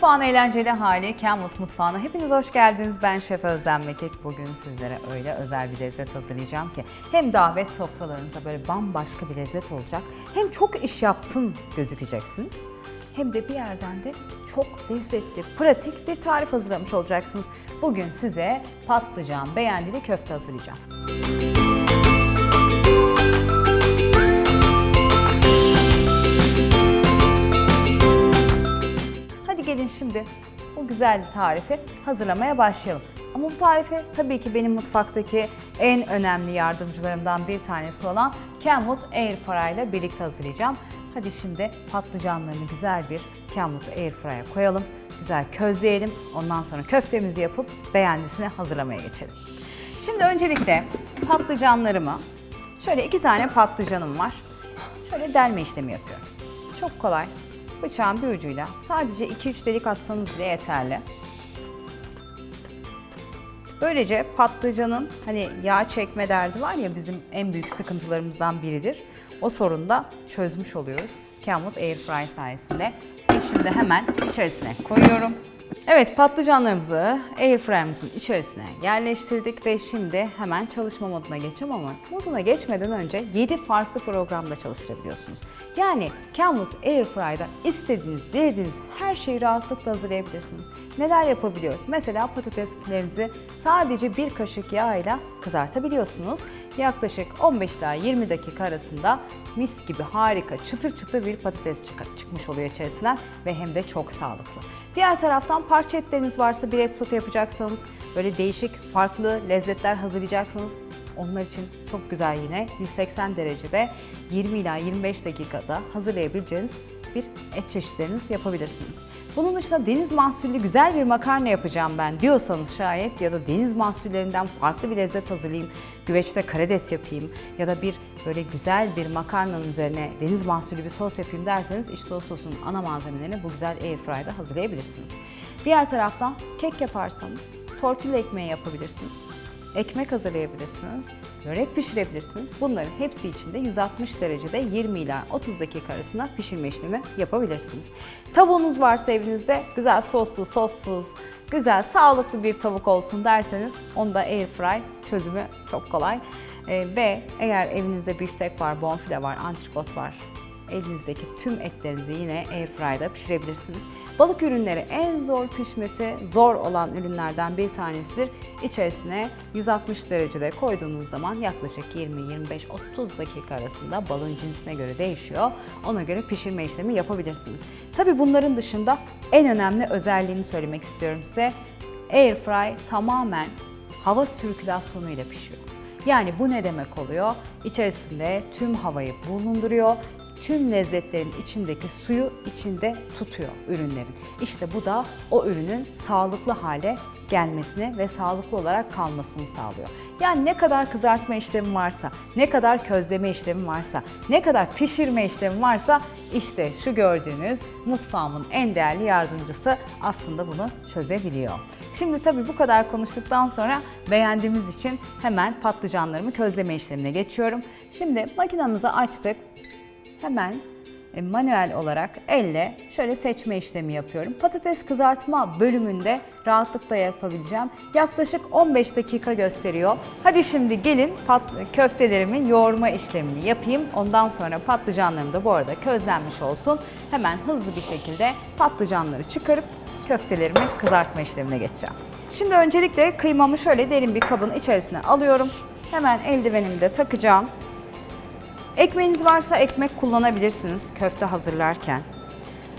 Mutfağın eğlenceli hali Kenwood Mutfağı'na hepiniz hoş geldiniz. Ben Şef Özlem Mekek. Bugün sizlere öyle özel bir lezzet hazırlayacağım ki hem davet sofralarınıza böyle bambaşka bir lezzet olacak hem çok iş yaptım gözükeceksiniz hem de bir yerden de çok lezzetli, pratik bir tarif hazırlamış olacaksınız. Bugün size patlıcan beğendili köfte hazırlayacağım. Gelin şimdi bu güzel tarifi hazırlamaya başlayalım. Ama bu tarifi tabii ki benim mutfaktaki en önemli yardımcılarımdan bir tanesi olan Kenwood Airfryer ile birlikte hazırlayacağım. Hadi şimdi patlıcanlarını güzel bir Kenwood Airfryer'a koyalım. Güzel közleyelim. Ondan sonra köftemizi yapıp beğendisini hazırlamaya geçelim. Şimdi öncelikle patlıcanlarımı şöyle iki tane patlıcanım var. Şöyle delme işlemi yapıyorum. Çok kolay. Bıçağın bir ucuyla sadece 2-3 delik atsanız bile yeterli. Böylece patlıcanın hani yağ çekme derdi var ya bizim en büyük sıkıntılarımızdan biridir. O sorunu da çözmüş oluyoruz. Kenwood Airfryer sayesinde. Şimdi hemen içerisine koyuyorum. Evet patlıcanlarımızı airfryer'ımızın içerisine yerleştirdik ve şimdi hemen çalışma moduna geçeceğim ama moduna geçmeden önce 7 farklı programda çalıştırabiliyorsunuz. Yani Kenwood Airfryer'da istediğiniz, dilediğiniz her şeyi rahatlıkla hazırlayabilirsiniz. Neler yapabiliyoruz? Mesela patateslerinizi sadece bir kaşık yağ ile kızartabiliyorsunuz. Yaklaşık 15 ila 20 dakika arasında mis gibi harika çıtır çıtır bir patates çık- çıkmış oluyor içerisinden ve hem de çok sağlıklı. Diğer taraftan parça etleriniz varsa bir et sote yapacaksanız, böyle değişik farklı lezzetler hazırlayacaksanız onlar için çok güzel yine 180 derecede 20 ila 25 dakikada hazırlayabileceğiniz bir et çeşitleriniz yapabilirsiniz. Bunun dışında deniz mahsullü güzel bir makarna yapacağım ben diyorsanız şayet ya da deniz mahsullerinden farklı bir lezzet hazırlayayım, güveçte karides yapayım ya da bir böyle güzel bir makarnanın üzerine deniz mahsullü bir sos yapayım derseniz işte o sosun ana malzemelerini bu güzel airfryer'da hazırlayabilirsiniz. Diğer taraftan kek yaparsanız tortilla ekmeği yapabilirsiniz. Ekmek hazırlayabilirsiniz, börek pişirebilirsiniz. Bunların hepsi için de 160 derecede 20 ila 30 dakika arasında pişirme işlemi yapabilirsiniz. Tavuğunuz varsa evinizde güzel soslu, sossuz, güzel sağlıklı bir tavuk olsun derseniz onda airfry çözümü çok kolay. Ee, ve eğer evinizde biftek var, bonfile var, antrikot var, elinizdeki tüm etlerinizi yine airfryer'da pişirebilirsiniz. Balık ürünleri en zor pişmesi zor olan ürünlerden bir tanesidir. İçerisine 160 derecede koyduğunuz zaman yaklaşık 20, 25, 30 dakika arasında balığın cinsine göre değişiyor. Ona göre pişirme işlemi yapabilirsiniz. Tabii bunların dışında en önemli özelliğini söylemek istiyorum size. Airfry tamamen hava sirkülasyonu ile pişiyor. Yani bu ne demek oluyor? İçerisinde tüm havayı bulunduruyor, tüm lezzetlerin içindeki suyu içinde tutuyor ürünlerin. İşte bu da o ürünün sağlıklı hale gelmesini ve sağlıklı olarak kalmasını sağlıyor. Yani ne kadar kızartma işlemi varsa, ne kadar közleme işlemi varsa, ne kadar pişirme işlemi varsa işte şu gördüğünüz mutfağımın en değerli yardımcısı aslında bunu çözebiliyor. Şimdi tabii bu kadar konuştuktan sonra beğendiğimiz için hemen patlıcanlarımı közleme işlemine geçiyorum. Şimdi makinamızı açtık. Hemen e, manuel olarak elle şöyle seçme işlemi yapıyorum. Patates kızartma bölümünde rahatlıkla yapabileceğim. Yaklaşık 15 dakika gösteriyor. Hadi şimdi gelin pat- köftelerimin yoğurma işlemini yapayım. Ondan sonra patlıcanlarım da bu arada közlenmiş olsun. Hemen hızlı bir şekilde patlıcanları çıkarıp köftelerimi kızartma işlemine geçeceğim. Şimdi öncelikle kıymamı şöyle derin bir kabın içerisine alıyorum. Hemen eldivenimi de takacağım. Ekmeğiniz varsa ekmek kullanabilirsiniz köfte hazırlarken.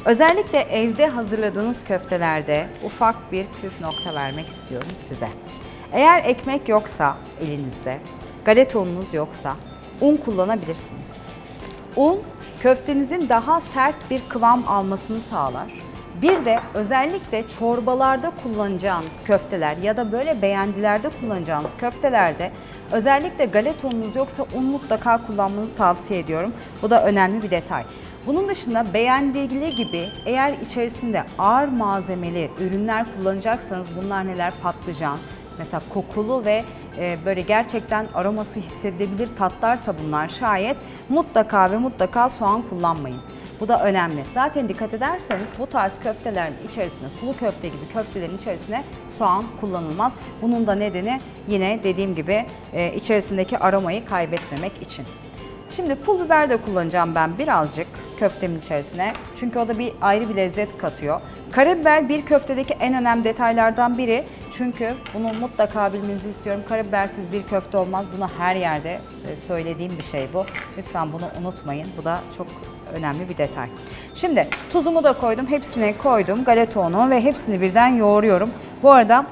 Özellikle evde hazırladığınız köftelerde ufak bir püf nokta vermek istiyorum size. Eğer ekmek yoksa elinizde, galeta ununuz yoksa un kullanabilirsiniz. Un köftenizin daha sert bir kıvam almasını sağlar. Bir de özellikle çorbalarda kullanacağınız köfteler ya da böyle beğendilerde kullanacağınız köftelerde özellikle galeta ununuz yoksa un mutlaka kullanmanızı tavsiye ediyorum. Bu da önemli bir detay. Bunun dışında beğendili gibi eğer içerisinde ağır malzemeli ürünler kullanacaksanız bunlar neler? Patlıcan, mesela kokulu ve e, böyle gerçekten aroması hissedilebilir tatlarsa bunlar şayet mutlaka ve mutlaka soğan kullanmayın. Bu da önemli. Zaten dikkat ederseniz bu tarz köftelerin içerisine, sulu köfte gibi köftelerin içerisine soğan kullanılmaz. Bunun da nedeni yine dediğim gibi e, içerisindeki aromayı kaybetmemek için. Şimdi pul biber de kullanacağım ben birazcık köftemin içerisine. Çünkü o da bir ayrı bir lezzet katıyor. Karabiber bir köftedeki en önemli detaylardan biri. Çünkü bunu mutlaka bilmenizi istiyorum. Karabibersiz bir köfte olmaz. Bunu her yerde e, söylediğim bir şey bu. Lütfen bunu unutmayın. Bu da çok önemli bir detay. Şimdi tuzumu da koydum. Hepsini koydum. Galeta unu ve hepsini birden yoğuruyorum. Bu arada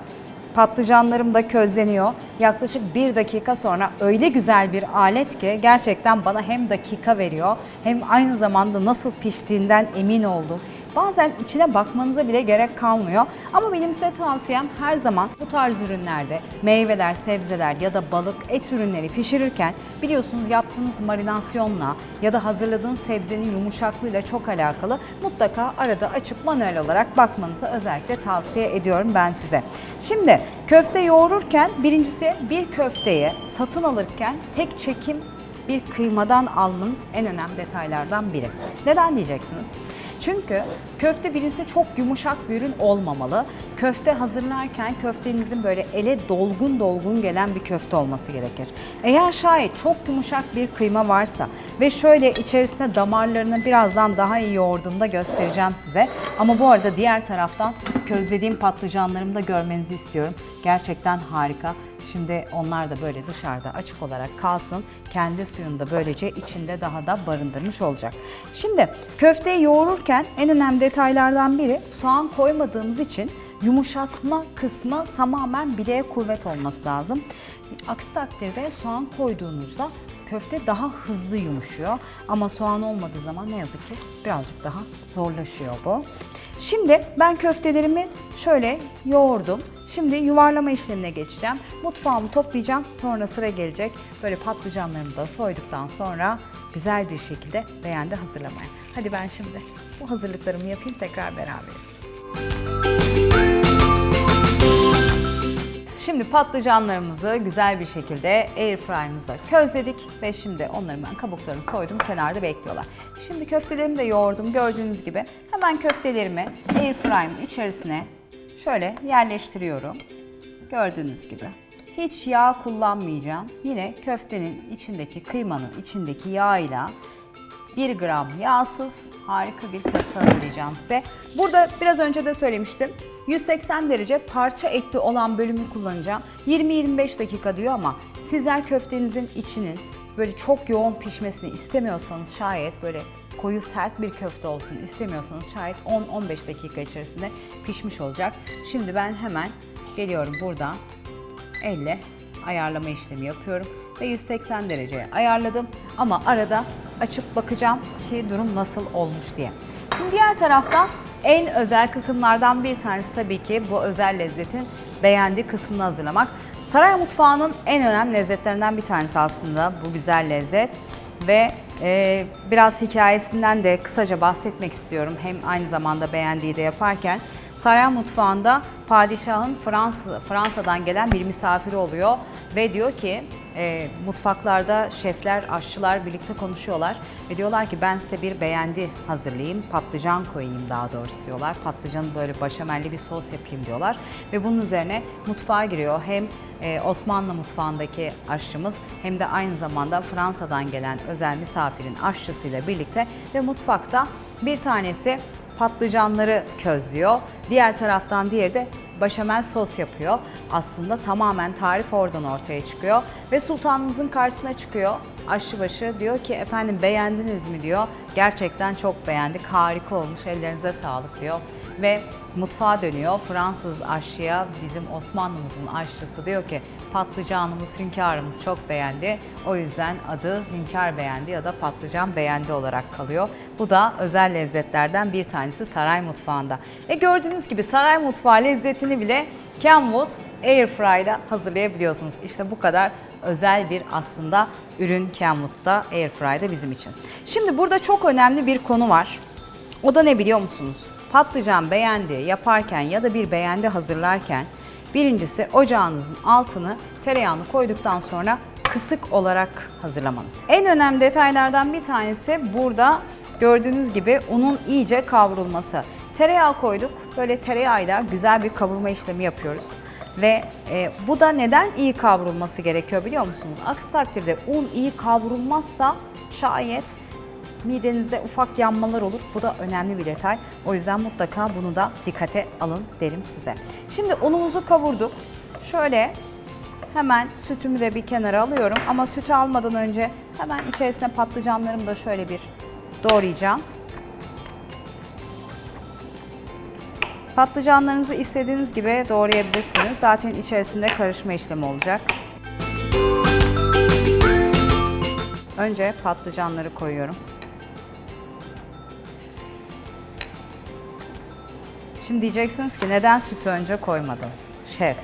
Patlıcanlarım da közleniyor. Yaklaşık bir dakika sonra öyle güzel bir alet ki gerçekten bana hem dakika veriyor hem aynı zamanda nasıl piştiğinden emin oldum. Bazen içine bakmanıza bile gerek kalmıyor. Ama benim size tavsiyem her zaman bu tarz ürünlerde meyveler, sebzeler ya da balık, et ürünleri pişirirken biliyorsunuz yaptığınız marinasyonla ya da hazırladığınız sebzenin yumuşaklığıyla çok alakalı. Mutlaka arada açıp manuel olarak bakmanızı özellikle tavsiye ediyorum ben size. Şimdi köfte yoğururken birincisi bir köfteyi satın alırken tek çekim bir kıymadan almanız en önemli detaylardan biri. Neden diyeceksiniz? Çünkü köfte birincisi çok yumuşak bir ürün olmamalı. Köfte hazırlarken köftenizin böyle ele dolgun dolgun gelen bir köfte olması gerekir. Eğer şayet çok yumuşak bir kıyma varsa ve şöyle içerisine damarlarını birazdan daha iyi yoğurduğumda göstereceğim size. Ama bu arada diğer taraftan közlediğim patlıcanlarımı da görmenizi istiyorum. Gerçekten harika. Şimdi onlar da böyle dışarıda açık olarak kalsın. Kendi suyunu da böylece içinde daha da barındırmış olacak. Şimdi köfteyi yoğururken en önemli detaylardan biri soğan koymadığımız için yumuşatma kısmı tamamen bileğe kuvvet olması lazım. Aksi takdirde soğan koyduğunuzda köfte daha hızlı yumuşuyor. Ama soğan olmadığı zaman ne yazık ki birazcık daha zorlaşıyor bu. Şimdi ben köftelerimi şöyle yoğurdum. Şimdi yuvarlama işlemine geçeceğim. Mutfağımı toplayacağım. Sonra sıra gelecek. Böyle patlıcanlarımı da soyduktan sonra güzel bir şekilde beğendi hazırlamaya. Hadi ben şimdi bu hazırlıklarımı yapayım tekrar beraberiz. Şimdi patlıcanlarımızı güzel bir şekilde airfryer'ımızda közledik ve şimdi onların ben kabuklarını soydum kenarda bekliyorlar. Şimdi köftelerimi de yoğurdum gördüğünüz gibi. Hemen köftelerimi airfryer'ın içerisine şöyle yerleştiriyorum. Gördüğünüz gibi. Hiç yağ kullanmayacağım. Yine köftenin içindeki kıymanın içindeki yağıyla 1 gram yağsız harika bir köfte hazırlayacağım size. Burada biraz önce de söylemiştim. 180 derece parça etli olan bölümü kullanacağım. 20-25 dakika diyor ama sizler köftenizin içinin böyle çok yoğun pişmesini istemiyorsanız şayet böyle koyu sert bir köfte olsun istemiyorsanız şayet 10-15 dakika içerisinde pişmiş olacak. Şimdi ben hemen geliyorum burada elle ayarlama işlemi yapıyorum ve 180 dereceye ayarladım ama arada açıp bakacağım ki durum nasıl olmuş diye. Şimdi diğer taraftan en özel kısımlardan bir tanesi tabii ki bu özel lezzetin beğendiği kısmını hazırlamak. Saray mutfağının en önemli lezzetlerinden bir tanesi aslında bu güzel lezzet ve e, biraz hikayesinden de kısaca bahsetmek istiyorum. Hem aynı zamanda beğendiği de yaparken. Saray mutfağında padişahın Fransa, Fransa'dan gelen bir misafiri oluyor ve diyor ki e, mutfaklarda şefler, aşçılar birlikte konuşuyorlar ve diyorlar ki ben size bir beğendi hazırlayayım, patlıcan koyayım daha doğrusu diyorlar. Patlıcanı böyle başamelli bir sos yapayım diyorlar ve bunun üzerine mutfağa giriyor. Hem e, Osmanlı mutfağındaki aşçımız hem de aynı zamanda Fransa'dan gelen özel misafirin aşçısıyla birlikte ve mutfakta bir tanesi patlıcanları közlüyor. Diğer taraftan diğeri de başamel sos yapıyor. Aslında tamamen tarif oradan ortaya çıkıyor. Ve sultanımızın karşısına çıkıyor. Aşçıbaşı diyor ki efendim beğendiniz mi diyor. Gerçekten çok beğendik, harika olmuş, ellerinize sağlık diyor. Ve mutfağa dönüyor. Fransız aşçıya bizim Osmanlımızın aşçısı diyor ki patlıcanımız, hünkârımız çok beğendi. O yüzden adı hünkâr beğendi ya da patlıcan beğendi olarak kalıyor. Bu da özel lezzetlerden bir tanesi saray mutfağında. E gördüğünüz gibi saray mutfağı lezzetini bile Kenwood Airfry'da hazırlayabiliyorsunuz. İşte bu kadar özel bir aslında ürün Kenwood'da Airfry'da bizim için. Şimdi burada çok önemli bir konu var. O da ne biliyor musunuz? Patlıcan beğendi yaparken ya da bir beğendi hazırlarken birincisi ocağınızın altını tereyağını koyduktan sonra kısık olarak hazırlamanız. En önemli detaylardan bir tanesi burada gördüğünüz gibi unun iyice kavrulması. Tereyağı koyduk. Böyle tereyağıyla güzel bir kavurma işlemi yapıyoruz. Ve e, bu da neden iyi kavrulması gerekiyor biliyor musunuz? Aksi takdirde un iyi kavrulmazsa şayet midenizde ufak yanmalar olur. Bu da önemli bir detay. O yüzden mutlaka bunu da dikkate alın derim size. Şimdi unumuzu kavurduk. Şöyle hemen sütümü de bir kenara alıyorum. Ama sütü almadan önce hemen içerisine patlıcanlarımı da şöyle bir doğrayacağım. Patlıcanlarınızı istediğiniz gibi doğrayabilirsiniz. Zaten içerisinde karışma işlemi olacak. Önce patlıcanları koyuyorum. Şimdi diyeceksiniz ki neden sütü önce koymadın? Şef.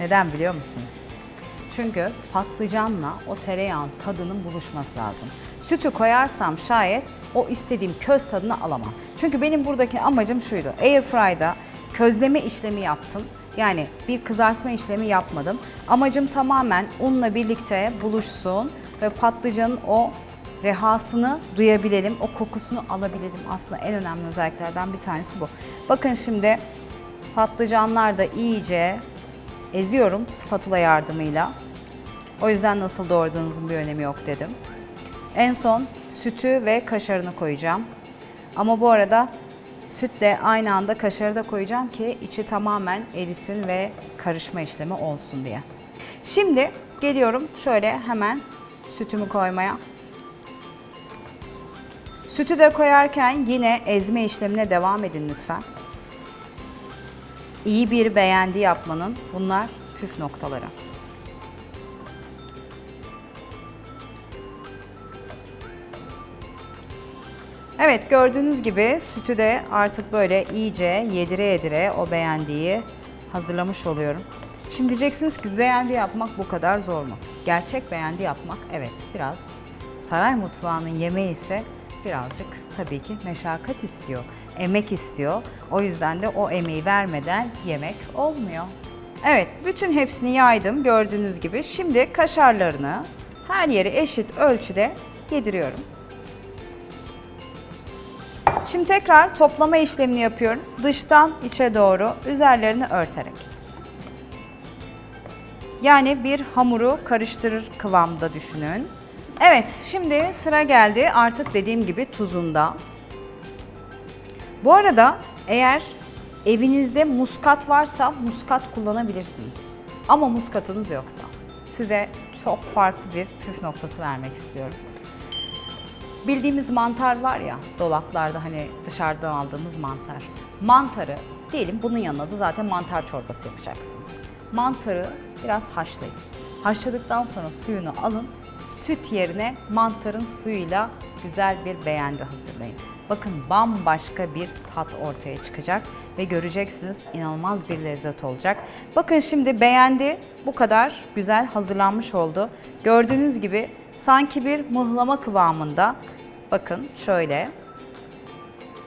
Neden biliyor musunuz? Çünkü patlıcanla o tereyağın tadının buluşması lazım. Sütü koyarsam şayet o istediğim köz tadını alamam. Çünkü benim buradaki amacım şuydu. Airfry'da közleme işlemi yaptım. Yani bir kızartma işlemi yapmadım. Amacım tamamen unla birlikte buluşsun ve patlıcanın o rehasını duyabilelim, o kokusunu alabilelim. Aslında en önemli özelliklerden bir tanesi bu. Bakın şimdi patlıcanlar da iyice eziyorum spatula yardımıyla. O yüzden nasıl doğradığınızın bir önemi yok dedim. En son sütü ve kaşarını koyacağım. Ama bu arada sütle aynı anda kaşarı da koyacağım ki içi tamamen erisin ve karışma işlemi olsun diye. Şimdi geliyorum şöyle hemen sütümü koymaya. Sütü de koyarken yine ezme işlemine devam edin lütfen. İyi bir beğendi yapmanın bunlar püf noktaları. Evet gördüğünüz gibi sütü de artık böyle iyice yedire yedire o beğendiği hazırlamış oluyorum. Şimdi diyeceksiniz ki beğendi yapmak bu kadar zor mu? Gerçek beğendi yapmak evet biraz saray mutfağının yemeği ise birazcık tabii ki meşakkat istiyor, emek istiyor. O yüzden de o emeği vermeden yemek olmuyor. Evet, bütün hepsini yaydım gördüğünüz gibi. Şimdi kaşarlarını her yere eşit ölçüde yediriyorum. Şimdi tekrar toplama işlemini yapıyorum. Dıştan içe doğru üzerlerini örterek. Yani bir hamuru karıştırır kıvamda düşünün. Evet, şimdi sıra geldi artık dediğim gibi tuzunda. Bu arada eğer evinizde muskat varsa muskat kullanabilirsiniz. Ama muskatınız yoksa size çok farklı bir püf noktası vermek istiyorum. Bildiğimiz mantar var ya dolaplarda hani dışarıdan aldığımız mantar. Mantarı diyelim bunun yanına da zaten mantar çorbası yapacaksınız. Mantarı biraz haşlayın. Haşladıktan sonra suyunu alın. Süt yerine mantarın suyuyla güzel bir beğendi hazırlayın. Bakın bambaşka bir tat ortaya çıkacak ve göreceksiniz inanılmaz bir lezzet olacak. Bakın şimdi beğendi bu kadar güzel hazırlanmış oldu. Gördüğünüz gibi sanki bir mıhlama kıvamında. Bakın şöyle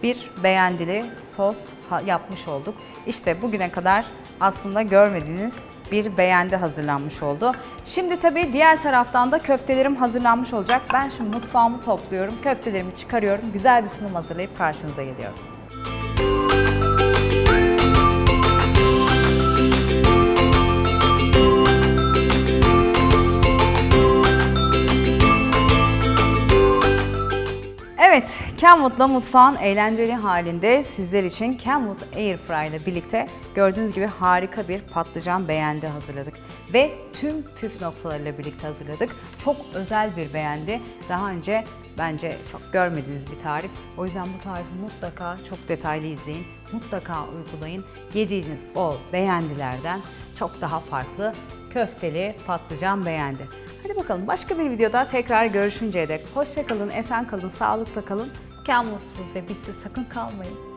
bir beğendili sos yapmış olduk. İşte bugüne kadar aslında görmediğiniz bir beğendi hazırlanmış oldu. Şimdi tabii diğer taraftan da köftelerim hazırlanmış olacak. Ben şimdi mutfağımı topluyorum, köftelerimi çıkarıyorum. Güzel bir sunum hazırlayıp karşınıza geliyorum. Evet, Kenwood'la mutfağın eğlenceli halinde sizler için Kenwood Airfryer ile birlikte gördüğünüz gibi harika bir patlıcan beğendi hazırladık. Ve tüm püf noktalarıyla birlikte hazırladık. Çok özel bir beğendi. Daha önce bence çok görmediğiniz bir tarif. O yüzden bu tarifi mutlaka çok detaylı izleyin. Mutlaka uygulayın. Yediğiniz o beğendilerden çok daha farklı köfteli patlıcan beğendi. Hadi bakalım başka bir videoda tekrar görüşünceye dek hoşça kalın, esen kalın, sağlıkla kalın. Mutsuz ve bizsiz sakın kalmayın.